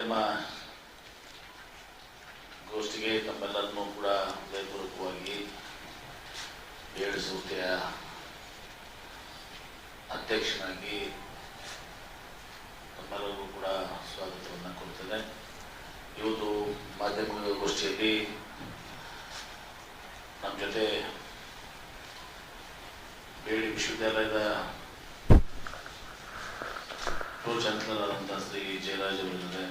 ನಮ್ಮ ಗೋಷ್ಠಿಗೆ ತಮ್ಮೆಲ್ಲರನ್ನೂ ಕೂಡ ಹೃದಯಪೂರ್ವಕವಾಗಿ ಏಳು ಸಂಸ್ಥೆಯ ಅಧ್ಯಕ್ಷನಾಗಿ ತಮ್ಮೆಲ್ಲರಿಗೂ ಕೂಡ ಸ್ವಾಗತವನ್ನು ಕೊಡ್ತೇನೆ ಇವತ್ತು ಮಾಧ್ಯಮ ಗೋಷ್ಠಿಯಲ್ಲಿ ನಮ್ಮ ಜೊತೆ ಬೇಡಿ ವಿಶ್ವವಿದ್ಯಾಲಯದ ಪ್ರೋ ಚಾನ್ಸಲರಾದಂಥ ಶ್ರೀ ಜಯರಾಜ್ ಅವರಿದ್ದಾರೆ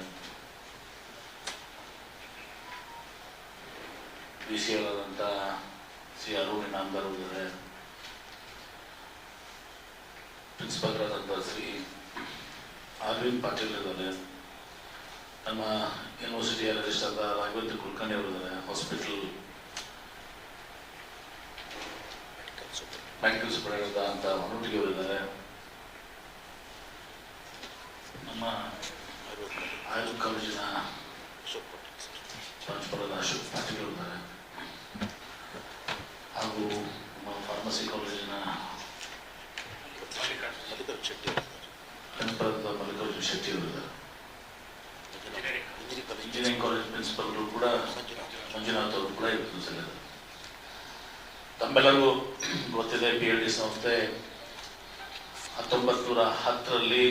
ವಿ ಸಿ ಅವರಾದಂಥ ಶ್ರೀ ಅರುಣ್ ಇನಾಮ್ದಾರ್ ಅವರಿದ್ದಾರೆ. ಪ್ರಿನ್ಸಿಪಾಲ್ರಾದಂಥ ಶ್ರೀ ಅರವಿಂದ್ ಪಾಟೀಲ್ ಇದ್ದಾರೆ. ನಮ್ಮ ಯೂನಿವರ್ಸಿಟಿಯ ರಿಜಿಸ್ಟರ್ ಆದ ರಾಘವೇಂದ್ರ ಕುಲಕರ್ಣಿ ಅವರಿದ್ದಾರೆ ಹಾಸ್ಪಿಟಲ್ ಮೆಡಿಕಲ್ ಸೂಪರ್ ಅಂತ ಮನೋಟಿಗೆ ಅವರಿದ್ದಾರೆ ನಮ್ಮ ಆಯುರ್ವೇದ ಕಾಲೇಜಿನ ಪ್ರಾಂಶುಪಾಲ ಅಶೋಕ್ ಪಾಟೀಲ್ ಅವರಿದ್ದಾರೆ ಹಾಗೂ ನಮ್ಮ ಫಾರ್ಮಸಿ ಕಾಲೇಜಿನ ಪ್ರಿನ್ಸಿಪಾಲ್ ಮಲ್ಲಿಕಾರ್ಜುನ್ ಶೆಟ್ಟಿ ಅವರಿದ್ದಾರೆ ಇಂಜಿನಿಯರಿಂಗ್ ಕಾಲೇಜ್ ಪ್ರಿನ್ಸಿಪಲ್ರು ಕೂಡ ಮಂಜುನಾಥ್ ಅವರು ಕೂಡ ಇವತ್ತು ಸರ್ ತಮ್ಮೆಲ್ಲರಿಗೂ ಗೊತ್ತಿದೆ ಬಿ ಎಲ್ ಡಿ ಸಂಸ್ಥೆ ಹತ್ತೊಂಬತ್ತು ನೂರ ಹತ್ತರಲ್ಲಿ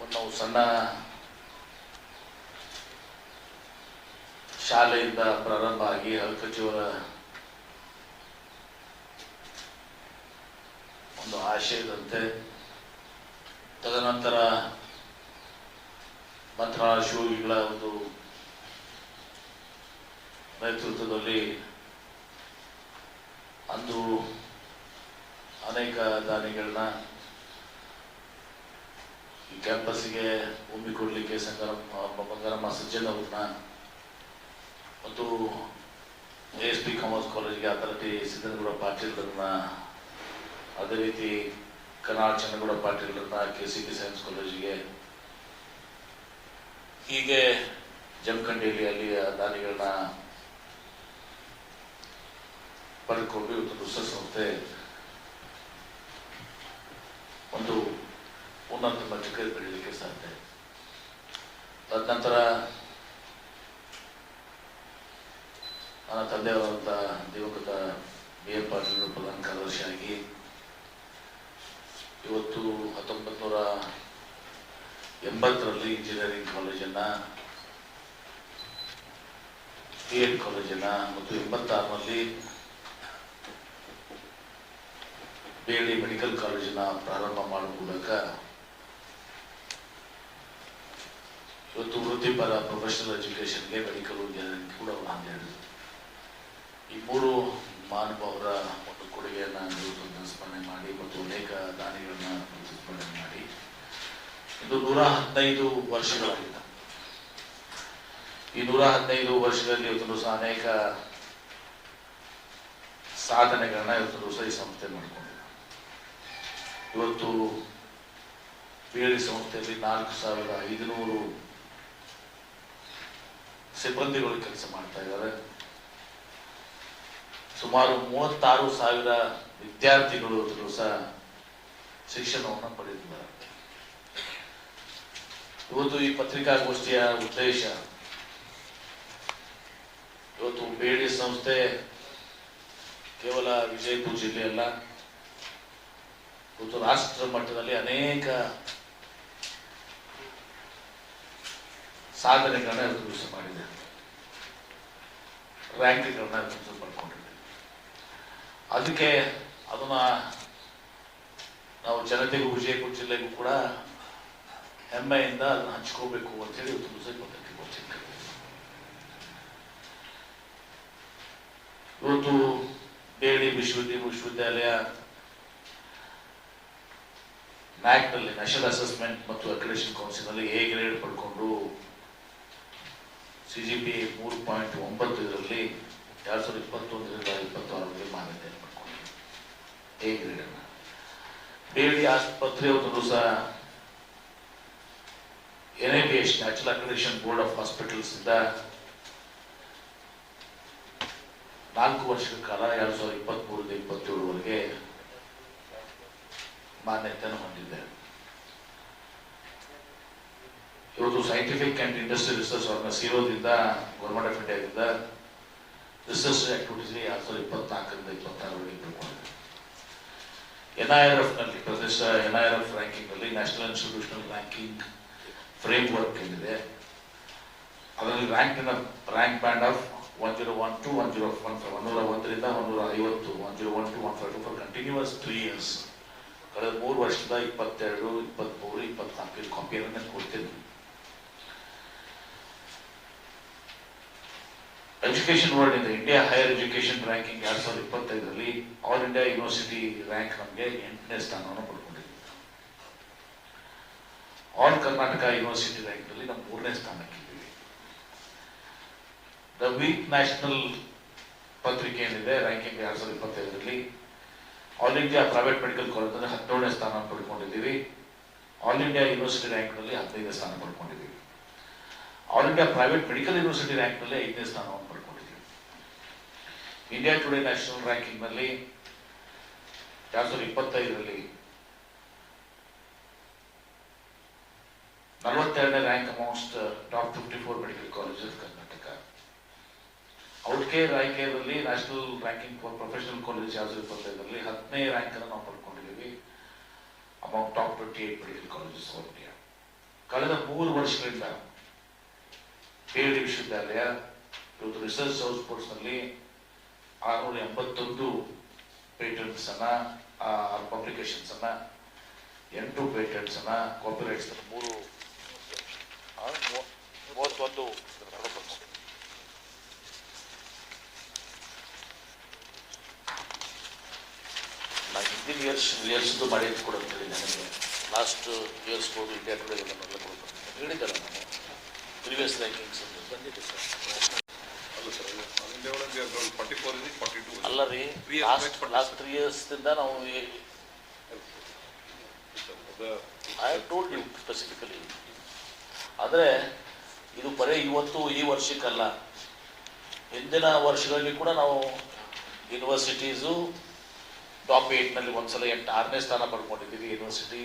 ಒಂದು ಸಣ್ಣ ಶಾಲೆಯಿಂದ ಪ್ರಾರಂಭ ಆಗಿ ಹಲ್ಕಚಿಯವರ ಒಂದು ಆಶಯದಂತೆ ತದನಂತರ ಮಂತ್ರಾಲಯ ಶಿವಗಿಗಳ ಒಂದು ನೇತೃತ್ವದಲ್ಲಿ ಅಂದು ಅನೇಕ ದಾನಿಗಳನ್ನ ಈ ಕ್ಯಾಂಪಸ್ಗೆ ಭೂಮಿ ಕೊಡಲಿಕ್ಕೆ ಸಂಗರಮ್ಮ ಬಂಗಾರಮ್ಮ ಸಜ್ಜನ್ ಅವ್ರನ್ನ ಮತ್ತು ಎಸ್ ಪಿ ಕಾಮರ್ಸ್ ಕಾಲೇಜ್ಗೆ ಅಥಾರಿಟಿ ಸಿದ್ದನಗೌಡ ಪಾಟೀಲ್ರನ್ನ, ಅದೇ ರೀತಿ ಕನಾಳ್ ಚನ್ನಗೌಡ ಪಾಟೀಲ್ರನ್ನ ಕೆ ಸಿ ಬಿ ಸೈನ್ಸ್ ಕಾಲೇಜಿಗೆ ಹೀಗೆ ಜಮಖಂಡಿಯಲ್ಲಿ ಅಲ್ಲಿಯ ದಾನಿಗಳನ್ನ ಪಡೆದುಕೊಂಡು ಇವತ್ತು ಸಂಸ್ಥೆ ಒಂದು ಉನ್ನತ ಮಟ್ಟಕ್ಕೆ ಬೆಳೀಲಿಕ್ಕೆ ಸಾಧ್ಯ. ತದನಂತರ ನನ್ನ ತಂದೆಯವರಂತ ದಿವಂಗತ ಬಿ ಎಂ ಪಾಟೀಲ್ ಪ್ರಧಾನ ಕಾರ್ಯದರ್ಶಿಯಾಗಿ ಇವತ್ತು ಹತ್ತೊಂಬತ್ತು ನೂರ ಎಂಬತ್ತರಲ್ಲಿ ಇಂಜಿನಿಯರಿಂಗ್ ಕಾಲೇಜನ್ನು ಬಿ ಎಡ್ ಕಾಲೇಜನ್ನು ಮತ್ತು ಎಂಬತ್ತಾರರಲ್ಲಿ ಬೇಡಿ ಮೆಡಿಕಲ್ ಕಾಲೇಜಿನ ಪ್ರಾರಂಭ ಮಾಡುವ ಮೂಲಕ ಇವತ್ತು ವೃತ್ತಿಪರ ಪ್ರೊಫೆಷನಲ್ ಎಜುಕೇಶನ್ಗೆ ಮೆಡಿಕಲ್ ಇಂಜಿನಿಯರಿಂಗ್ ಕೂಡ ಹೇಳಿದ್ರು ಈ ಮೂರು ಮಹಾನುಭಾವರ ಒಂದು ಕೊಡುಗೆಯನ್ನು ಸ್ಮರಣೆ ಮಾಡಿ ಮತ್ತು ಅನೇಕ ದಾನಿಗಳನ್ನ ಸ್ಮರಣೆ ಮಾಡಿ. ಇದು ನೂರ ಹದಿನೈದು ವರ್ಷಗಳಾಗಿದೆ ಈ ನೂರ ಹದಿನೈದು ವರ್ಷದಲ್ಲಿ ಇವತ್ತು ಸಹ ಅನೇಕ ಸಾಧನೆಗಳನ್ನ ಇವತ್ತು ಸಹ ಈ ಸಂಸ್ಥೆ ಮಾಡಿಕೊಂಡಿದೆ. ಇವತ್ತು ಬೇರೆ ಸಂಸ್ಥೆಯಲ್ಲಿ ನಾಲ್ಕು ಸಾವಿರದ ಐದುನೂರು ಸಿಬ್ಬಂದಿಗಳು ಕೆಲಸ ಮಾಡ್ತಾ ಇದ್ದಾರೆ. ಸುಮಾರು ಮೂವತ್ತಾರು ಸಾವಿರ ವಿದ್ಯಾರ್ಥಿಗಳು ಸಹ ಶಿಕ್ಷಣವನ್ನು ಪಡೆದಿದ್ದಾರೆ. ಇವತ್ತು ಈ ಪತ್ರಿಕಾಗೋಷ್ಠಿಯ ಉದ್ದೇಶ, ಇವತ್ತು ಬೇಡಿ ಸಂಸ್ಥೆ ಕೇವಲ ವಿಜಯಪುರ ಜಿಲ್ಲೆ ಇವತ್ತು ರಾಷ್ಟ್ರ ಮಟ್ಟದಲ್ಲಿ ಅನೇಕ ಸಾಧನೆಗಳನ್ನ ಅಭಿವೃದ್ಧಿ ಮಾಡಿದೆ. ರ್ಯಾಂಕ್ಗಳನ್ನ ಅಭಿವೃದ್ಧಿ ಪಡ್ಕೊಂಡಿದೆ ಅದಕ್ಕೆ ಅದನ್ನ ನಾವು ಜನತೆಗೂ, ವಿಜಯಪುರ ಜಿಲ್ಲೆಗೂ ಕೂಡ ಹೆಮ್ಮೆಯಿಂದ ಅದನ್ನ ಹಂಚ್ಕೋಬೇಕು ಅಂತೇಳಿ ಇವತ್ತು ದಿವಸ ಪತ್ರಿಕೆ ಗೋಷ್ಠಿ ಇವತ್ತು ಬೇಡಿ ವಿಶ್ವವಿದ್ಯಾಲಯ ವಿಶ್ವವಿದ್ಯಾಲಯ ನ್ಯಾಕ್ನಲ್ಲಿ ನ್ಯಾಷನಲ್ ಅಸೆಸ್ಮೆಂಟ್ ಮತ್ತು ಅಕ್ರಿಡೇಷನ್ ಕೌನ್ಸಿಲ್ನಲ್ಲಿ ಎ ಗ್ರೇಡ್ ಪಡ್ಕೊಂಡು ಸಿ ಜಿ ಪಿ ಮೂರು ಪಾಯಿಂಟ್ ಒಂಬತ್ತು ಇದರಲ್ಲಿ ಎರಡು ಸಾವಿರದ ಇಪ್ಪತ್ತೊಂದರಿಂದ ಇಪ್ಪತ್ತಾರರಲ್ಲಿ ಮಾನ್ಯತೆಯನ್ನು ಪಡ್ಕೊಂಡು ಎ ಗ್ರೇಡ್ ಅನ್ನು ಬೇಡಿ ಒಂದು ಸಹ N I B S natural accreditation board of ಹಾಸ್ಪಿಟಲ್ಸಿಂದ ನಾಲ್ಕು ವರ್ಷಗಳ ಕಾಲ, ಎರಡು ಸಾವಿರದ ಇಪ್ಪತ್ತ್ಮೂರಿಂದ ಇಪ್ಪತ್ತೇಳರವರೆಗೆ ಮಾನ್ಯತೆಯನ್ನು ಹೊಂದಿದೆ ಇವತ್ತು scientific and industry research organise ಸಿರೋದಿಂದ government of ಇಂಡಿಯಾದಿಂದ ರಿಸರ್ಚ್ ಆಕ್ಟಿವಿಟೀಸ್ ಎರಡು ಸಾವಿರದ ಇಪ್ಪತ್ನಾಲ್ಕರಿಂದ ಇಪ್ಪತ್ತಾರವರೆಗೆ ತಿಳ್ಕೊಂಡಿದೆ ಎನ್ ಐ ಆರ್ ಎಫ್ನಲ್ಲಿ ಪ್ರದೇಶ ಎನ್ ಐ ಆರ್ ಎಫ್ ರ್ಯಾಂಕಿಂಗ್ನಲ್ಲಿ national institutional ranking framework ಏನಿದೆ, ಅದರಲ್ಲಿ ರ್ಯಾಂಕಿನ rank band of one zero one to one zero one ಒನ್ನೂರ ಒಂದರಿಂದ ಒನ್ನೂರ ಐವತ್ತು one zero one to one five two for continuous three years ಕಳೆದ ಮೂರು ವರ್ಷದ ಇಪ್ಪತ್ತೆರಡು ಇಪ್ಪತ್ತ್ಮೂರು ಇಪ್ಪತ್ನಾಲ್ಕು ಕಾಪಿಯನ್ನು ಕೊಡ್ತಿದ್ವಿ ಎಜುಕೇಶನ್ ವರ್ಲ್ಡ್ ಇಂದ ಇಂಡಿಯಾ ಹೈಯರ್ ಎಜುಕೇಶನ್ ರ್ಯಾಂಕಿಂಗ್ ಎರಡ್ ಸಾವಿರದ ಇಪ್ಪತ್ತೈದರಲ್ಲಿ ಆಲ್ ಇಂಡಿಯಾ ಯೂನಿವರ್ಸಿಟಿ ರ್ಯಾಂಕ್ ನಮಗೆ ಎಂಟನೇ ಸ್ಥಾನವನ್ನು ಪಡ್ಕೊಂಡಿದ್ದೆ ಆಲ್ ಕರ್ನಾಟಕ ಯೂನಿವರ್ಸಿಟಿ ರ್ಯಾಂಕ್ನಲ್ಲಿ ನಾವು ಮೂರನೇ ಸ್ಥಾನಕ್ಕಿದ್ದೀವಿ ದ ವೀಕ್ ನ್ಯಾಷನಲ್ ಪತ್ರಿಕೆ ಏನಿದೆ ರ್ಯಾಂಕಿಂಗ್ ಎರಡ್ ಸಾವಿರದ ಇಪ್ಪತ್ತೈದರಲ್ಲಿ all India private medical college ಅಂದ್ರೆ ಹದಿನೇಳನೇ ಸ್ಥಾನ ಪಡ್ಕೊಂಡಿದ್ದೀವಿ. ಆಲ್ ಇಂಡಿಯಾ ಯೂನಿವರ್ಸಿಟಿ ರ್ಯಾಂಕ್ನಲ್ಲಿ ಹದಿನೈದನೇ ಸ್ಥಾನ ಪಡ್ಕೊಂಡಿದ್ದೀವಿ. All India private medical university ರ್ಯಾಂಕ್ನಲ್ಲಿ ಐದನೇ ಸ್ಥಾನವನ್ನು ಪಡ್ಕೊಂಡಿದ್ದೀವಿ. ಇಂಡಿಯಾ ಟುಡೇ ನ್ಯಾಷನಲ್ ರ್ಯಾಂಕಿಂಗ್ನಲ್ಲಿ ಎರಡ್ ಸಾವಿರದ ಇಪ್ಪತ್ತೈದರಲ್ಲಿ ನಲವತ್ತೆರಡನೇ rank amount top fifty four medical colleges Karnataka out care I ಕೇರ್ನಲ್ಲಿ national ranking for professional college ಎರಡ್ ಬರ್ತಾ ಇಪ್ಪತ್ತೈದರಲ್ಲಿ ಹತ್ತನೇ ರ್ಯಾಂಕ್ ಅನ್ನು ನಾವು ಪಡ್ಕೊಂಡಿದ್ದೀವಿ. Amount top twenty eight medical colleges of India ಕಳೆದ ಮೂರು ವರ್ಷಗಳಿಂದ ಬೇರೆ ವಿಶ್ವವಿದ್ಯಾಲಯ ಇವತ್ತು ರಿಸರ್ಚ್ ಹೌಸ್ನಲ್ಲಿ ಆರುನೂರ ಎಂಬತ್ತೊಂದು ಪೇಟೆಂಟ್ಸ್ ಅನ್ನ ಪಬ್ಲಿಕೇಶನ್ಸ್ ಅನ್ನ, ಎಂಟು ಪೇಟೆಂಟ್ಸ್ ಅನ್ನ ಕಾಪಿರೈಟ್ಸ್ ಮೂರು ಮೂವತ್ತೊಂದು ಹಿಂದಿನ ಇಯರ್ಸ್ ಇಯರ್ಸ್ದು ಮಾಡಿ ಕೂಡ ಅಂತೇಳಿ ನನಗೆ ಲಾಸ್ಟ್ ಇಯರ್ಸ್ ಕೊಡು ಇಂಡಿಯಾ ಟುಡೇ ಎಲ್ಲ ಕೊಡ್ಬೇಕು ಹೇಳಿದ್ದಲ್ಲ ನಾನು ಪ್ರಿವಿಯಸ್ ರ್ಯಾಂಕಿಂಗ್ಸ್ ಬಂದಿದೆ ಸರ್. ಅಲ್ಲ ರೀ ಲಾಸ್ಟ್ ಲಾಸ್ಟ್ ತ್ರೀ ಇಯರ್ಸ್ದಿಂದ ನಾವು ಐ ಟೋಲ್ಡ್ ಯು ಸ್ಪೆಸಿಫಿಕಲಿ ಆದರೆ ಇದು ಬರೀ ಇವತ್ತು ಈ ವರ್ಷಕ್ಕಲ್ಲ. ಹಿಂದಿನ ವರ್ಷಗಳಲ್ಲಿ ಕೂಡ ನಾವು ಯೂನಿವರ್ಸಿಟೀಸು ಟಾಪ್ ಏಟ್ನಲ್ಲಿ ಒಂದ್ಸಲ ಎಂಟು, ಆರನೇ ಸ್ಥಾನ ಪಡ್ಕೊಂಡಿದ್ದೀವಿ ಯೂನಿವರ್ಸಿಟಿ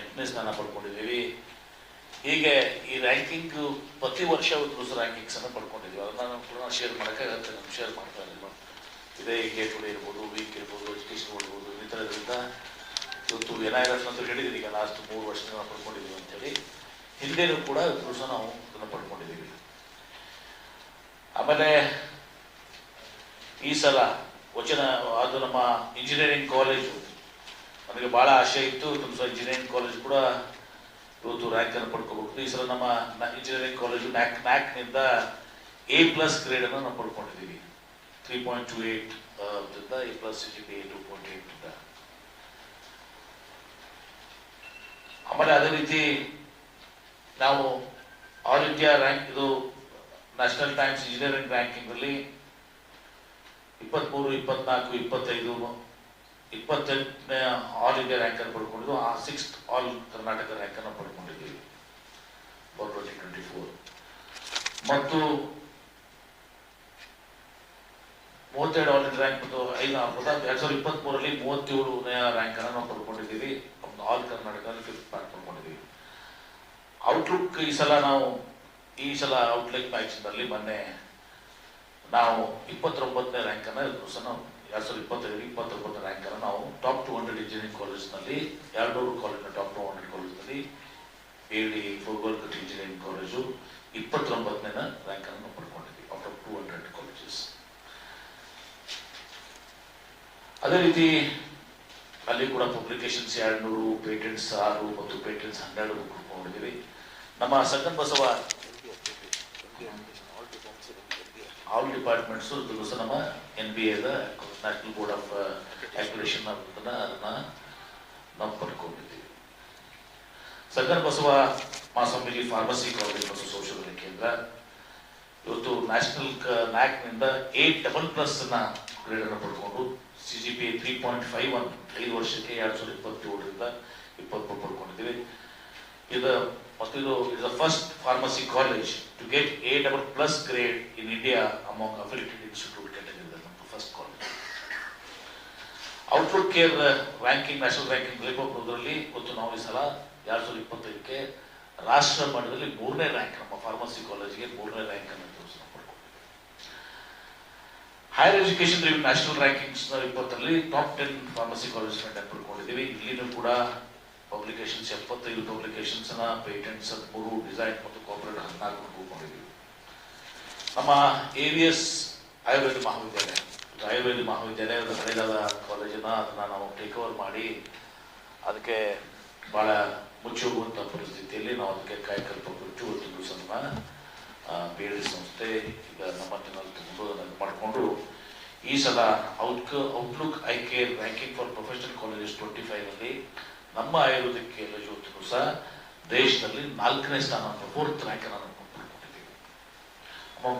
ಎಂಟನೇ ಸ್ಥಾನ ಪಡ್ಕೊಂಡಿದ್ದೀವಿ. ಹೀಗೆ ಈ ರ್ಯಾಂಕಿಂಗ್ ಪ್ರತಿ ವರ್ಷ ಒಂದು ರ್ಯಾಂಕಿಂಗ್ಸ್ ಅನ್ನು ಪಡ್ಕೊಂಡಿದ್ದೀವಿ. ಅದನ್ನ ನಾನು ಕೂಡ ನಾವು ಶೇರ್ ಮಾಡೋಕ್ಕಾಗುತ್ತೆ ನಮ್ಗೆ ಶೇರ್ ಮಾಡ್ತಾ ಇದ್ದೀವಿ ಇದೇ ಡೇ ಕೂಡ ಇರ್ಬೋದು ವೀಕ್ ಇರ್ಬೋದು ಎಜುಕೇಷನ್ ಇರ್ಬೋದು ಈ ಥರದ್ರಿಂದ ಇವತ್ತು ಎನ್ ಐ ಎಫ್ ಅಂತ ಹೇಳಿದ್ದೀನಿ, ಈಗ ಲಾಸ್ಟ್ ಮೂರು ವರ್ಷದಿಂದ ನಾವು ಪಡ್ಕೊಂಡಿದ್ದೀವಿ ಅಂತೇಳಿ. ಹಿಂದೆನೂ ಕೂಡ ಸಹ ನಾವು ಅದನ್ನು ಪಡ್ಕೊಂಡಿದ್ದೀವಿ. ಆಮೇಲೆ ಈ ಸಲ ವಚನ, ಅದು ನಮ್ಮ ಇಂಜಿನಿಯರಿಂಗ್ ಕಾಲೇಜು ನನಗೆ ಭಾಳ ಆಶೆ ಇತ್ತು ಸಹ ಇಂಜಿನಿಯರಿಂಗ್ ಕಾಲೇಜ್ ಕೂಡ ಇವತ್ತು ರ್ಯಾಂಕ್ ಅನ್ನು ಪಡ್ಕೋಬೇಕು. ಈ ಸಲ ನಮ್ಮ ಇಂಜಿನಿಯರಿಂಗ್ ಕಾಲೇಜು ನ್ಯಾಕ್, ನ್ಯಾಕ್ನಿಂದ ಎ ಪ್ಲಸ್ ಗ್ರೇಡನ್ನು ನಾವು ಪಡ್ಕೊಂಡಿದ್ದೀವಿ. Three point two eight A plus C G P two point eight ಆಮೇಲೆ ಅದೇ ರೀತಿ ನಾವು ಆಲ್ ಇಂಡಿಯಾ ರ್ಯಾಂಕ್ ಇದು ನ್ಯಾಷನಲ್ ಟೈಮ್ಸ್ ಇಂಜಿನಿಯರಿಂಗ್ ರ್ಯಾಂಕಿಂಗ್ ಅಲ್ಲಿ ಇಪ್ಪತ್ಮೂರು, ಇಪ್ಪತ್ನಾಲ್ಕು, ಇಪ್ಪತ್ತೈದು, ಇಪ್ಪತ್ತೆಂಟನೇ ಆಲ್ ಇಂಡಿಯಾ ರ್ಯಾಂಕ್ ಅನ್ನು ಪಡ್ಕೊಂಡಿದ್ದು, ಆ ಸಿಕ್ಸ್ತ್ ಆಲ್ ಕರ್ನಾಟಕ ರ್ಯಾಂಕನ್ನು ಪಡ್ಕೊಂಡಿದ್ದೀವಿ. ಫಾರ್ ಟ್ವೆಂಟಿ ಟ್ವೆಂಟಿ ಫೋರ್ ಮತ್ತು ಮೂವತ್ತೆರಡು ಆಲ್ ಇಂಡಿಯಾ ರ್ಯಾಂಕ್ ಮತ್ತು ಐದು ಎರಡು ಸಾವಿರದ ಇಪ್ಪತ್ತ್ಮೂರಲ್ಲಿ ಮೂವತ್ತೇಳನೇ ರ್ಯಾಂಕನ್ನು ನಾವು ಪಡ್ಕೊಂಡಿದ್ದೀವಿ. ಒಂದು ಆಲ್ ಕರ್ನಾಟಕದಲ್ಲಿ ಫಿಫ್ತ್ ರ್ಯಾಂಕ್ ಪಡ್ಕೊಂಡಿದ್ದೀವಿ. ಔಟ್ಲುಕ್ ಈ ಸಲ ನಾವು, ಈ ಸಲ ಔಟ್ಲುಕ್ ಮ್ಯಾಗ್ಸಿನಲ್ಲಿ ಮೊನ್ನೆ ನಾವು ಇಪ್ಪತ್ತೊಂಬತ್ತನೇ ರ್ಯಾಂಕ್ ಅನ್ನ ಇದು ಸಹ ನಾವು ಎರಡ್ ಸಾವಿರದ ಇಪ್ಪತ್ತೈದು ಇಪ್ಪತ್ತೊಂಬತ್ತನೇ ರ್ಯಾಂಕ್ ಅನ್ನು ನಾವು ಟಾಪ್ ಟು ಹಂಡ್ರೆಡ್ ಇಂಜಿನಿಯರಿಂಗ್ ಕಾಲೇಜ್ನಲ್ಲಿ ಎರಡೂರು ಕಾಲೇಜಿನ ಟಾಪ್ ಟು ಹಂಡ್ರೆಡ್ ಕಾಲೇಜ್ನಲ್ಲಿ ಎ ಡಿ ಫೋರ್ಗೋಲ್ಕಟ್ ಇಂಜಿನಿಯರಿಂಗ್ ಕಾಲೇಜು ಇಪ್ಪತ್ತೊಂಬತ್ತನೇ ರ್ಯಾಂಕನ್ನು ನಾವು ಪಡ್ಕೊಂಡಿದ್ವಿ after of two hundred colleges ಅದೇ ರೀತಿ ಅಲ್ಲಿ ಕೂಡ ಪಬ್ಲಿಕೇಶನ್ಸ್ ಎರಡು ನೂರು ಪೇಟೆಂಟ್ಸ್ ಆರು ಮತ್ತು ಪೇಟೆಂಟ್ಸ್ ಹನ್ನೆರಡು ನೋಡಿದ್ದೀವಿ ನಮ್ಮ ಸಂಗನ್ ಬಸವ ಆಲ್ ಡಿಪಾರ್ಟ್ಮೆಂಟ್ಸ್ ಸಹ ನಮ್ಮ ಎನ್ ಬಿ ಎದ ನ್ಯಾಷನಲ್ ಬೋರ್ಡ್ ಆಫ್ ಆಕ್ಯುಲೇಷನ್ ಅದನ್ನ ಅದನ್ನ ನಾವು ಪಡ್ಕೊಂಡಿದ್ದೀವಿ. ಸಕ್ಕನ್ ಬಸವ ಮಾಸಂಬಿಲಿ ಫಾರ್ಮಸಿ ಕಾಲೇಜ್ ಮತ್ತು ಸಂಶೋಧನೆ ಕೇಂದ್ರ. ಇವತ್ತು ನ್ಯಾಷನಲ್ ನ್ಯಾಕ್ನಿಂದ ಏಟ್ ಡಬಲ್ ಪ್ಲಸ್ನ ಗ್ರೇಡ್ ಅನ್ನು ಪಡ್ಕೊಂಡು C G P three point five one ಐದು ವರ್ಷಕ್ಕೆ ಎರಡು ಸಾವಿರದ ಇಪ್ಪತ್ತೇಳರಿಂದ ಇಪ್ಪತ್ತು ಪಡ್ಕೊಂಡಿದ್ದೀವಿ. ಇದು ಮತ್ತು ಇದು is the first pharmacy college to get a double plus grade in India among affiliated institute category ನಮ್ಮದು first college Outlook care ranking national ranking report ಗೊತ್ತು ನಾವು ಈ ಸಲ ಎರಡು ಸಾವಿರದ ಇಪ್ಪತ್ತೈದಕ್ಕೆ ರಾಷ್ಟ್ರ ಮಟ್ಟದಲ್ಲಿ ಮೂರನೇ ರ್ಯಾಂಕ್ ನಮ್ಮ ಫಾರ್ಮಸಿ ಕಾಲೇಜಿಗೆ ಮೂರನೇ ರ್ಯಾಂಕ್ ಅನ್ನು ಹೈಯರ್ ಎಜುಕೇಶನ್ ನ್ಯಾಷನಲ್ ರ್ಯಾಂಕಿಂಗ್ಸ್ ಇಪ್ಪತ್ತರಲ್ಲಿ ಟಾಪ್ ಟೆನ್ ಫಾರ್ಮಸಿ ಕಾಲೇಜ್ ಪಡ್ಕೊಂಡಿದ್ದೀವಿ ಇಲ್ಲಿನೂ ಕೂಡ ಪಬ್ಲಿಕೇಶನ್ಸ್ ಎಪ್ಪತ್ತೈದು ಪಬ್ಲಿಕೇಶನ್ಸ್ ಪೇಟೆಂಟ್ಸ್ ಹದಿಮೂರು ಡಿಸೈನ್ ಮತ್ತು ಕಾರ್ಪೊರೇಟ್ ಹದಿನಾಲ್ಕು ಪಡ್ಕೊಂಡಿದ್ದೀವಿ ನಮ್ಮ ಎ ವಿ ಎಸ್ ಆಯುರ್ವೇದ ಮಹಾವಿದ್ಯಾಲಯ ಆಯುರ್ವೇದ ಮಹಾವಿದ್ಯಾಲಯ ಅದು ಹಳೆದಾದ ಕಾಲೇಜನ್ನ ಅದನ್ನ ನಾವು ಟೇಕ್ ಓವರ್ ಮಾಡಿ ಅದಕ್ಕೆ ಬಹಳ ಮುಚ್ಚೋಗುವಂಥ ಪರಿಸ್ಥಿತಿಯಲ್ಲಿ ನಾವು ಅದಕ್ಕೆ ಕಾಯಕಲ್ಪ ಕೊಟ್ಟು ಒಂದು ದಿವಸ ಬಿ ಎಲ್ ಸಂಸ್ಥೆ, ಈಗ ನಮ್ಮ ಜನರಲ್ಲಿ ಅದನ್ನು ಮಾಡಿಕೊಂಡು ಈ ಸಲ ಔಟ್ಕ Outlook I care ranking for professional colleges twenty ಫೈವಲ್ಲಿ ನಮ್ಮ ಆಯುರ್ವೇದಕ್ಕೆ ಇವತ್ತಿಗೂ ಸಹ ದೇಶದಲ್ಲಿ ನಾಲ್ಕನೇ ಸ್ಥಾನ ಫೋರ್ತ್ ರ್ಯಾಂಕ್ ನಾವು ಪಡ್ಕೊಂಡಿದ್ದೀವಿ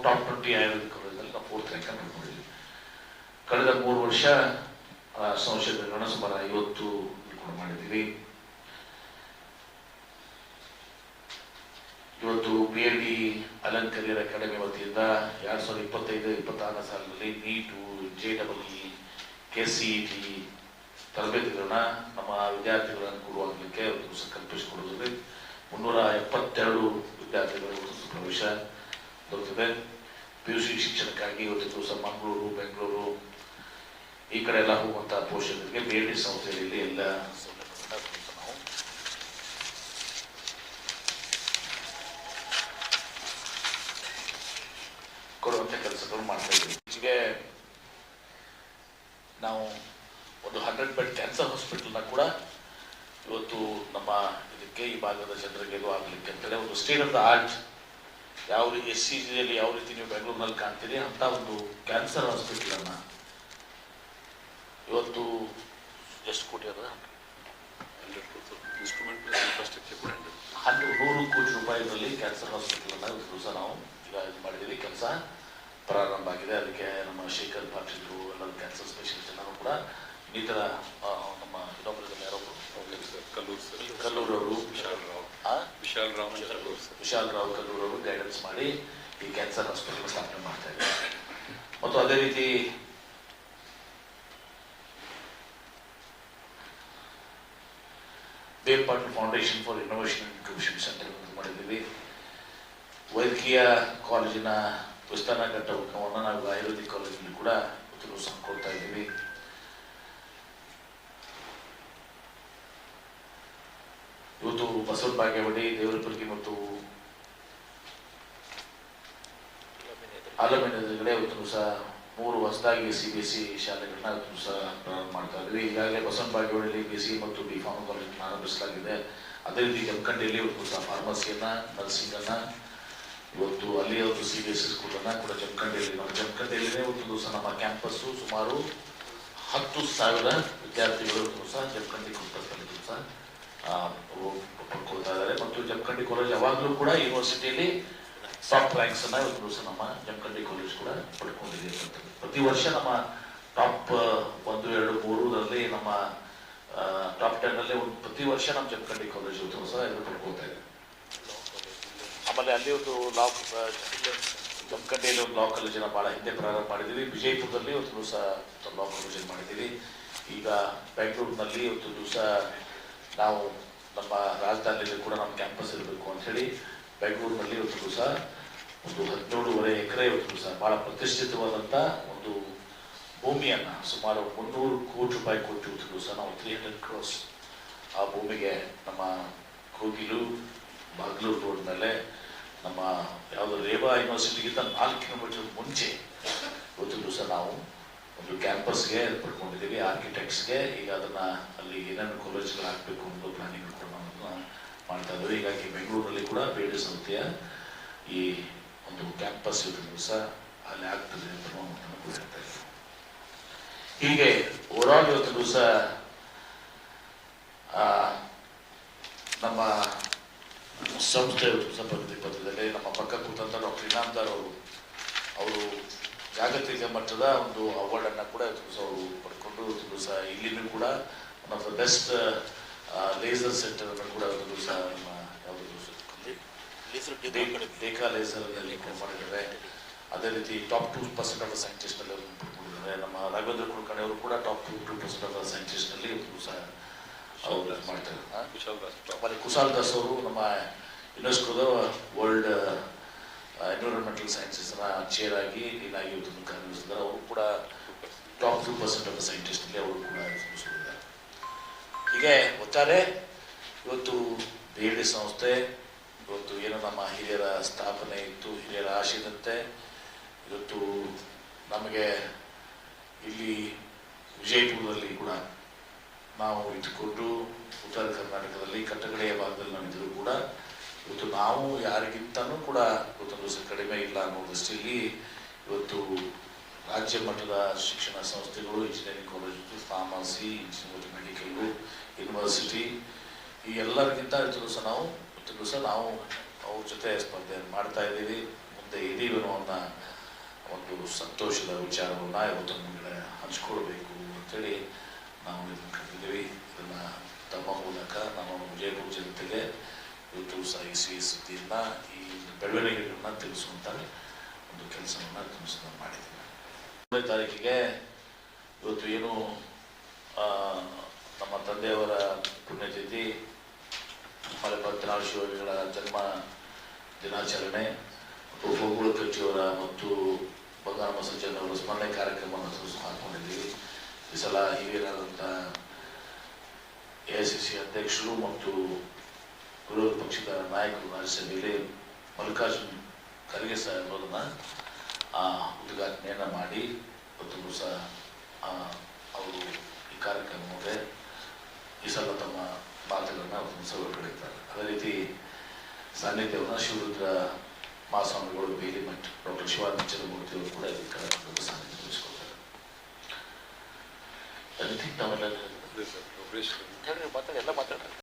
ಟಾಪ್ ಟ್ವೆಂಟಿ ಆಯುರ್ವೇದಿಕ್ ಕಾಲೇಜಲ್ಲಿ ನಾವು ಫೋರ್ತ್ ರ್ಯಾಂಕ್ ಪಡ್ಕೊಂಡಿದ್ದೀವಿ ಕಳೆದ ಮೂರು ವರ್ಷ ಸಂಶೋಧನೆಗಳನ್ನ ಸುಮಾರು ಐವತ್ತು ಕೂಡ ಮಾಡಿದ್ದೀವಿ. ಇವತ್ತು B L D Allen career academy ವತಿಯಿಂದ ಎರಡ್ ಸಾವಿರದ ಇಪ್ಪತ್ತೈದು, ಇಪ್ಪತ್ತಾರನೇ ಸಾಲಿನಲ್ಲಿ NEET J double E K C T ತರಬೇತಿಗಳನ್ನ ನಮ್ಮ ವಿದ್ಯಾರ್ಥಿಗಳನ್ನು ಕೊಡುವಾಗಲಿಕ್ಕೆ ಒಂದು ಕಲ್ಪಿಸಿಕೊಡೋದ್ರಲ್ಲಿ ಮುನ್ನೂರ ಎಪ್ಪತ್ತೆರಡು ವಿದ್ಯಾರ್ಥಿಗಳು ಪ್ರವೇಶ ದೊರೆತಿದೆ ಪಿ ಯು ಸಿ ಶಿಕ್ಷಣಕ್ಕಾಗಿ ಇವತ್ತು ದಿವಸ ಮಂಗಳೂರು, ಬೆಂಗಳೂರು, ಈ ಕಡೆ ಎಲ್ಲ ಹೋಗುವಂತಹ ಪೋಷಕರಿಗೆ ಬಿ ಎಲ್ ಸಂಸ್ಥೆಯಲ್ಲಿ ಎಲ್ಲ ಸೌಲಭ್ಯಗಳನ್ನ ಕೊಡ್ತಾ ನಾವು ಕೊಡುವಂತ ಕೆಲಸಗಳು ಮಾಡ್ತಾ ಇದ್ದೀವಿ ಈಚೆಗೆ ನಾವು ಒಂದು ಹಂಡ್ರೆಡ್ ಬೆಡ್ ಕ್ಯಾನ್ಸರ್ ಹಾಸ್ಪಿಟಲ್ನ ಕೂಡ ಇವತ್ತು ನಮ್ಮ ಇದಕ್ಕೆ ಈ ಭಾಗದ ಜನರಿಗೆ ಇದು ಆಗಲಿಕ್ಕೆ ಅಂತೇಳಿ ಒಂದು ಸ್ಟೇಟ್ ಆಫ್ ದ ಆರ್ಟ್ ಯಾವ ರೀತಿ ಎಸ್ ಸಿ ಜಿಯಲ್ಲಿ ಯಾವ ರೀತಿ ನೀವು ಬೆಂಗಳೂರಿನಲ್ಲಿ ಕಾಣ್ತೀರಿ ಅಂತ ಒಂದು ಕ್ಯಾನ್ಸರ್ ಹಾಸ್ಪಿಟಲ್ ಅನ್ನ ಇವತ್ತು ಎಷ್ಟು ಕೋಟಿ ಅದ? ಇನ್ಸ್ಟ್ರೂಮೆಂಟ್ ಇನ್ಫ್ರಾಸ್ಟ್ರಕ್ಚರ್ ಹಂಡ್ರೆಡ್ ನೂರು ಕೋಟಿ ರೂಪಾಯಿನಲ್ಲಿ ಕ್ಯಾನ್ಸರ್ ಹಾಸ್ಪಿಟಲ್ ಅನ್ನ ಇವತ್ತು ದಿವಸ ನಾವು ಈಗ ಇದು ಮಾಡಿದ್ದೀವಿ. ಕೆಲಸ ಪ್ರಾರಂಭ ಆಗಿದೆ. ಅದಕ್ಕೆ ನಮ್ಮ ಶೇಖರ್ ಪಾಟೀಲ್ ಎಲ್ಲ ಕ್ಯಾನ್ಸರ್ ಸ್ಪೆಷಲಿಸ್ಟ್ ಎಲ್ಲರೂ ಕೂಡ ಆ, ನಮ್ಮ ಇನ್ನೊಬ್ಬರಲ್ಲಿ ಯಾರೊಬ್ಬರು ಸರ್. ಕಲ್ಲೂರು ಅವರು ವಿಶಾಲ್ ರಾವ್. ಆ, ವಿಶಾಲ್ ರಾವ್ ಕಲ್ಲೂರು ಸರ್. ವಿಶಾಲ್ ರಾವ್ ಕಲ್ಲೂರವರು ಗೈಡೆನ್ಸ್ ಮಾಡಿ ಈ ಕ್ಯಾನ್ಸರ್ ಹಾಸ್ಪಿಟಲ್ ಸ್ಥಾಪನೆ ಮಾಡ್ತಾ ಇದ್ದಾರೆ. ಮತ್ತು ಅದೇ ರೀತಿ bale Patil foundation for innovation incubation centre ಅಂತ ಮಾಡಿದ್ದೀವಿ. ವೈದ್ಯಕೀಯ ಕಾಲೇಜಿನ ವಿಸ್ತರಣಾ ಘಟಕವನ್ನು ನಾವು ಆಯುರ್ವೇದಿಕ್ ಕಾಲೇಜಿನಲ್ಲಿ ಕೂಡ ಕೊಡ್ತಾ ಇದ್ದೀವಿ. ಇವತ್ತು ಬಸವ ಬಾಗೇವಾಡಿ ದೇವರಪುರ್ಗಿ ಮತ್ತು ಆಲಮೇನ ಎದುರುಗಡೆ ಇವತ್ತು ಸಹ ಮೂರು ಹೊಸದಾಗಿ ಸಿ ಬಿ ಸಿ ಶಾಲೆಗಳನ್ನ ಇವತ್ತು ಸಹ ಪ್ರಾರಂಭ ಮಾಡ್ತಾ ಇದ್ವಿ. ಈಗಾಗಲೇ ಬಸವನ ಬಾಗೇವಾಡಿಯಲ್ಲಿ ಬಿ ಸಿ ಮತ್ತು ಬಿ ಫಾರ್ಮ್ ಕಾಲೇಜನ್ನು ಆರಂಭಿಸಲಾಗಿದೆ. ಅದೇ ರೀತಿ ಜಮಖಂಡಿಯಲ್ಲಿ ಒಂದು ಸಹ ಫಾರ್ಮಸಿಯನ್ನ ನರ್ಸಿಂಗ್ ಅನ್ನ ಇವತ್ತು ಅಲ್ಲಿಯ ಒಂದು ಸಿ ಬಿ ಎಸ್ ಸಿ ಸ್ಕೂಲನ್ನು ಕೂಡ ಜಮಖಂಡಿಯಲ್ಲಿ ನಾವು ಜಮಖಂಡಿಯಲ್ಲಿನೇ ಒಂದು ದಿವಸ ನಮ್ಮ ಕ್ಯಾಂಪಸ್ಸು ಸುಮಾರು ಹತ್ತು ಸಾವಿರ ವಿದ್ಯಾರ್ಥಿಗಳು ಸಹ ಜಮಖಂಡಿ ಆ, ಹೋಗ್- ಪಡ್ಕೊಳ್ತಾ ಇದ್ದಾರೆ ಮತ್ತು ಜಮಖಂಡಿ ಕಾಲೇಜ್ ಯಾವಾಗಲೂ ಕೂಡ ಯೂನಿವರ್ಸಿಟಿಯಲ್ಲಿ ಟಾಪ್ ರ್ಯಾಂಕ್ಸ್ ಅನ್ನ ಇವತ್ತು ನಮ್ಮ ಜಮಖಂಡಿ ಕಾಲೇಜ್ ಕೂಡ ಪಡ್ಕೊಂಡಿದೆ. ಪ್ರತಿ ವರ್ಷ ನಮ್ಮ ಟಾಪ್ ಒಂದು, ಎರಡು, ಮೂರರಲ್ಲಿ ನಮ್ಮ ಟಾಪ್ ಟೆನ್ ಅಲ್ಲಿ ಒಂದು ಪ್ರತಿ ವರ್ಷ ನಮ್ಮ ಜಮಖಂಡಿ ಕಾಲೇಜ್ ಇವತ್ತು ಸಹ ಇದು ಪಡ್ಕೊಳ್ತಾ ಇದೆ. ಆಮೇಲೆ ಅಲ್ಲಿ ಒಂದು ಲಾ ಜಮಖಂಡಿಯಲ್ಲಿ ಒಂದು ಲಾ ಕಾಲೇಜನ್ನ ಬಹಳ ಹಿಂದೆ ಪ್ರಾರಂಭ ಮಾಡಿದ್ದೀವಿ. ವಿಜಯಪುರದಲ್ಲಿ ಒಂದು ದಿವಸ ಲಾ ಕಾಲೇಜ್ ಮಾಡಿದ್ದೀವಿ. ಈಗ ಬೆಂಗಳೂರಿನಲ್ಲಿ ಒಂದು ದಿವಸ ನಾವು ನಮ್ಮ ರಾಜಧಾನಿಯಲ್ಲಿ ಕೂಡ ನಮ್ಮ ಕ್ಯಾಂಪಸ್ ಇರಬೇಕು ಅಂತ ಹೇಳಿ ಬೆಂಗಳೂರಿನಲ್ಲಿ ಇವತ್ತು ದಿವಸ ಒಂದು ಹದಿನೇಳುವರೆ ಎಕರೆ ಇವತ್ತು ದಿವಸ ಬಹಳ ಪ್ರತಿಷ್ಠಿತವಾದಂಥ ಒಂದು ಭೂಮಿಯನ್ನ ಸುಮಾರು ಮುನ್ನೂರು ಕೋಟಿ ರೂಪಾಯಿ ಕೊಟ್ಟು ಇವತ್ತು ದಿವಸ ನಾವು ತ್ರೀ ಹಂಡ್ರೆಡ್ ಕ್ರೋಸ್ ಆ ಭೂಮಿಗೆ ನಮ್ಮ ಕೋಗಿಲು, ಬಾಗ್ಲೂರು ರೋಡ್ ಮೇಲೆ ನಮ್ಮ ಯಾವುದು ರೇವಾ ಯೂನಿವರ್ಸಿಟಿಗಿಂತ ನಾಲ್ಕು ಕಿಲೋಮೀಟರ್ ಮುಂಚೆ ಇವತ್ತು ದಿವಸ ನಾವು ಒಂದು ಕ್ಯಾಂಪಸ್ಗೆ ಪಡ್ಕೊಂಡಿದ್ದೀವಿ ಆರ್ಕಿಟೆಕ್ಟ್ಸ್ಗೆ ಈಗ ಅದನ್ನ ಅಲ್ಲಿ ಏನೇನು ಕಾಲೇಜ್ಗಳು ಹಾಕಬೇಕು ಪ್ಲಾನಿಂಗ್ ನಾವು ಮಾಡ್ತಾ ಇದ್ದೀವಿ ಹೀಗಾಗಿ ಬೆಂಗಳೂರಲ್ಲಿ ಕೂಡ ಬೇಡಿ ಸಂಸ್ಥೆಯ ಈ ಒಂದು ಕ್ಯಾಂಪಸ್ ಇವತ್ತು ಸಹ ಅಲ್ಲಿ ಆಗ್ತದೆ ಅಂತ ಹೇಳ್ತಾ ಇದ್ದೀವಿ ಹೀಗೆ ಓವರಾಲ್ ಇವತ್ತು ದಿವಸ ನಮ್ಮ ಸಂಸ್ಥೆ ಪ್ರಗತಿ ಪತ್ರದಲ್ಲಿ ನಮ್ಮ ಪಕ್ಕ ಕೂತಂತ ಡಾಕ್ಟರ್ ಇನಾಮ್ದಾರ್ ಅವರು ಅವರು ಜಾಗತಿಕ ಮಟ್ಟದ ಒಂದು ಅವಾರ್ಡನ್ನು ಅನ್ನ ಕೂಡ ದಿವಸ ಅವರು ಪಡ್ಕೊಂಡು ದಿವಸ ಇಲ್ಲಿನೂ ಕೂಡ one of the best laser centre ಅನ್ನು ಕೂಡ ಒಂದು ದಿವಸ ನಮ್ಮ ಯಾವುದು ಡೇಕಾ ಲೇಸರ್ ಮಾಡಿದ್ದಾರೆ. ಅದೇ ರೀತಿ top two percent of the scientist ಅಲ್ಲಿ ಅವ್ರನ್ನ ಪಡ್ಕೊಂಡಿದ್ದಾರೆ. ನಮ್ಮ ರಾಘವೇಂದ್ರ ಕುಲಕರ್ಣಿ ಅವರು ಕೂಡ top two two percent of the scientist ಅಲ್ಲಿ ಒಂದು ದಿವಸ ಅವರು ಮಾಡ್ತಾರೆ ಕುಶಾಲ್ ದಾಸ್ ಅವರು ನಮ್ಮ ಯುನೆಸ್ಕೋದ ವರ್ಲ್ಡ್ ಎನ್ವಿರಾನ್ಮೆಂಟಲ್ ಸೈನ್ಸಸ್ನ ಚೇರ್ ಆಗಿ ಏನಾಗಿ ಇವತ್ತು ಕಾರ್ಯನಿರ್ವಹಿಸಿದ್ದಾರೆ ಅವರು ಕೂಡ ಟಾಪ್ ಟೂ ಪರ್ಸೆಂಟ್ ಆಫ್ ಸೈಂಟಿಸ್ಟ್ಗೆ ಅವರು ಕೂಡ ಹೀಗೆ ಒಟ್ಟಾರೆ ಇವತ್ತು ಬಿ ಎಲ್ ಡಿ ಸಂಸ್ಥೆ, ಇವತ್ತು ಏನೋ ನಮ್ಮ ಹಿರಿಯರ ಸ್ಥಾಪನೆ ಇತ್ತು, ಹಿರಿಯರ ಆಶಯದಂತೆ ಇವತ್ತು ನಮಗೆ ಇಲ್ಲಿ ವಿಜಯಪುರದಲ್ಲಿ ಕೂಡ ನಾವು ಇದ್ದುಕೊಂಡು ಉತ್ತರ ಕರ್ನಾಟಕದಲ್ಲಿ ಕಟ್ಟಗಡೆಯ ಭಾಗದಲ್ಲಿ ನಾವು ಇದ್ದರೂ ಕೂಡ ಇವತ್ತು ನಾವು ಯಾರಿಗಿಂತನೂ ಕೂಡ ಇವತ್ತೊಂದು ದಿವಸ ಕಡಿಮೆ ಇಲ್ಲ ಅನ್ನೋ ದೃಷ್ಟಿಯಲ್ಲಿ ಇವತ್ತು ರಾಜ್ಯ ಮಟ್ಟದ ಶಿಕ್ಷಣ ಸಂಸ್ಥೆಗಳು engineering college pharmacy engineering medical university ಈ ಎಲ್ಲರಿಗಿಂತ ಇವತ್ತು ದಿವಸ ನಾವು ಇವತ್ತು ದಿವಸ ನಾವು ಅವ್ರ ಜೊತೆ ಸ್ಪರ್ಧೆಯನ್ನು ಮಾಡ್ತಾ ಇದ್ದೀವಿ. ಮುಂದೆ ಇದೀವಿ ಅನ್ನೋ ಒಂದು ಸಂತೋಷದ ವಿಚಾರವನ್ನು ಇವತ್ತು ನಿಮಗೆ ಹಂಚ್ಕೊಳ್ಬೇಕು ಅಂತೇಳಿ ನಾವು ಇದನ್ನು ಕರೆದಿದ್ದೀವಿ ಇದನ್ನು ತಮ್ಮ ಮೂಲಕ ನಮ್ಮ ವಿಜಯಪುರ ಜನತೆಗೆ ಇ ಸಿಹಿ ಸುದ್ದಿಯನ್ನು ಈ ಬೆಳವಣಿಗೆಗಳನ್ನ ತಿಳಿಸುವಂಥ ಒಂದು ಕೆಲಸವನ್ನು ತಿಳಿಸೋದನ್ನು ಮಾಡಿದ್ದೀವಿ ಮೂರನೇ ತಾರೀಕಿಗೆ ಇವತ್ತು ಏನು ನಮ್ಮ ತಂದೆಯವರ ಪುಣ್ಯತಿಥಿ ಮಲೆಪತ್ನಾಳ್ ಶಿವಗಳ ಜನ್ಮ ದಿನಾಚರಣೆ, ಮತ್ತು ಕಟ್ಟಿಯವರ ಮತ್ತು ಬಂಗಾರಮ್ಮ ಸಜ್ಜನ್ ಅವರ ಸ್ಮರಣೆ ಕಾರ್ಯಕ್ರಮವನ್ನು ಹಾಕೊಂಡಿದ್ದೀವಿ. ಈ ಸಲ ಹಿರಿಯರಾದಂಥ ಎ ಸಿ ಸಿ ಅಧ್ಯಕ್ಷರು ಮತ್ತು ವಿರೋಧ ಪಕ್ಷದ ನಾಯಕರು ರಾಜ್ಯಸಭೆಯಲ್ಲಿ ಮಲ್ಲಿಕಾರ್ಜುನ್ ಖರ್ಗೆ ಸಾಹೇಬರನ್ನ ಆ ಉದ್ಘಾಟನೆಯನ್ನು ಮಾಡಿ ಇವತ್ತು ಸಹ ಅವರು ಈ ಕಾರ್ಯಕ್ರಮಕ್ಕೆ ಈ ಸಲ ತಮ್ಮ ಮಾತುಗಳನ್ನ ಸಹ ಹೊರಗಡಿತಾರೆ ಅದೇ ರೀತಿ ಸಾನ್ನಿಧ್ಯವನ್ನು ಶಿವರುದ್ರ ಮಹಾಸ್ವಾಮಿಗಳು ಬೇಲಿ ಮಠ ಡಾಕ್ಟರ್ ಶಿವಾನಂದ ಚಂದ್ರಮೂರ್ತಿ ಅವರು ಕೂಡ ಈ ಕಾರ್ಯಕ್ರಮದ ಸಾನ್ನಿಧ್ಯ ವಹಿಸ್ಕೊಳ್ತಾರೆ. ಅದೇ ರೀತಿ ನಾವೆಲ್ಲ ಮಾತಾಡ್ರಿ